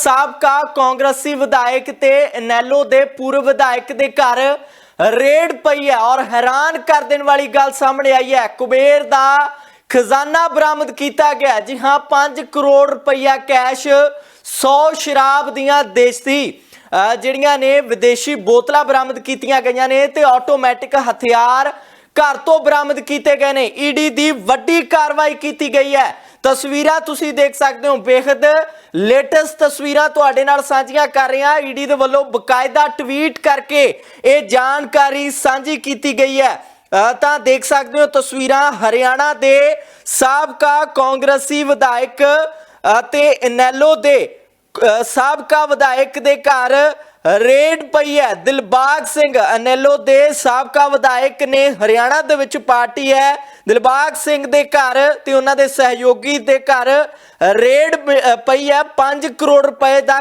ਸਾਬਕਾ ਕਾਂਗਰਸੀ ਵਿਧਾਇਕ ਤੇ ਨੈਲੋ ਦੇ ਪੂਰਵ ਵਿਧਾਇਕ ਦੇ ਘਰ ਰੇਡ ਪਈ ਹੈ ਔਰ ਹੈਰਾਨ ਕਰ ਦੇਣ ਵਾਲੀ ਗੱਲ ਸਾਹਮਣੇ ਆਈ ਹੈ। ਕੁਬੇਰ ਦਾ ਖਜ਼ਾਨਾ ਬਰਾਮਦ ਕੀਤਾ ਗਿਆ। ਜੀ ਹਾਂ 5 ਕਰੋੜ ਰੁਪਈਆ ਕੈਸ਼ 100 ਸ਼ਰਾਬ ਦੀਆਂ ਦੇਸੀ ਅਹ ਜਿਹੜੀਆਂ ਨੇ ਵਿਦੇਸ਼ੀ ਬੋਤਲਾਂ ਬਰਾਮਦ ਕੀਤੀਆਂ ਗਈਆਂ ਨੇ ਤੇ ਆਟੋਮੈਟਿਕ ਹਥਿਆਰ ਘਰ ਤੋਂ ਬਰਾਮਦ ਕੀਤੇ ਗਏ ਨੇ। ਈਡੀ ਦੀ ਵੱਡੀ ਕਾਰਵਾਈ ਕੀਤੀ ਗਈ ਹੈ। ਤਸਵੀਰਾਂ ਤੁਸੀਂ ਦੇਖ ਸਕਦੇ ਹੋ। ਬੇਹੱਦ ਲੇਟੈਸਟ ਤਸਵੀਰਾਂ ਤੁਹਾਡੇ ਨਾਲ ਸਾਂਝੀਆਂ ਕਰ ਰਿਹਾ ਹਾਂ। ਈਡੀ ਦੇ ਵੱਲੋਂ ਬਕਾਇਦਾ ਟਵੀਟ ਕਰਕੇ ਇਹ ਜਾਣਕਾਰੀ ਸਾਂਝੀ ਕੀਤੀ ਗਈ ਹੈ। ਤਾਂ ਦੇਖ ਸਕਦੇ ਹੋ ਤਸਵੀਰਾਂ ਹਰਿਆਣਾ ਦੇ ਸਾਬਕਾ ਕਾਂਗਰਸੀ ਵਿਧਾਇਕ ਅਤੇ ਨੈਲੋ ਦੇ ਸਾਬਕਾ ਵਿਧਾਇਕ ਦੇ ਘਰ ਰੇਡ ਪਈ ਹੈ। ਦਿਲਬਾਗ ਸਿੰਘ ਅਨੈਲੋ ਦੇ ਸਾਬਕਾ ਵਿਧਾਇਕ ਨੇ ਹਰਿਆਣਾ ਦੇ ਵਿੱਚ ਪਾਰਟੀ ਹੈ। ਦਿਲਬਾਗ ਸਿੰਘ ਦੇ ਘਰ ਤੇ ਉਹਨਾਂ ਦੇ ਸਹਿਯੋਗੀ ਦੇ ਘਰ ਰੇਡ ਪਈ ਹੈ। 5 ਕਰੋੜ ਰੁਪਏ ਦਾ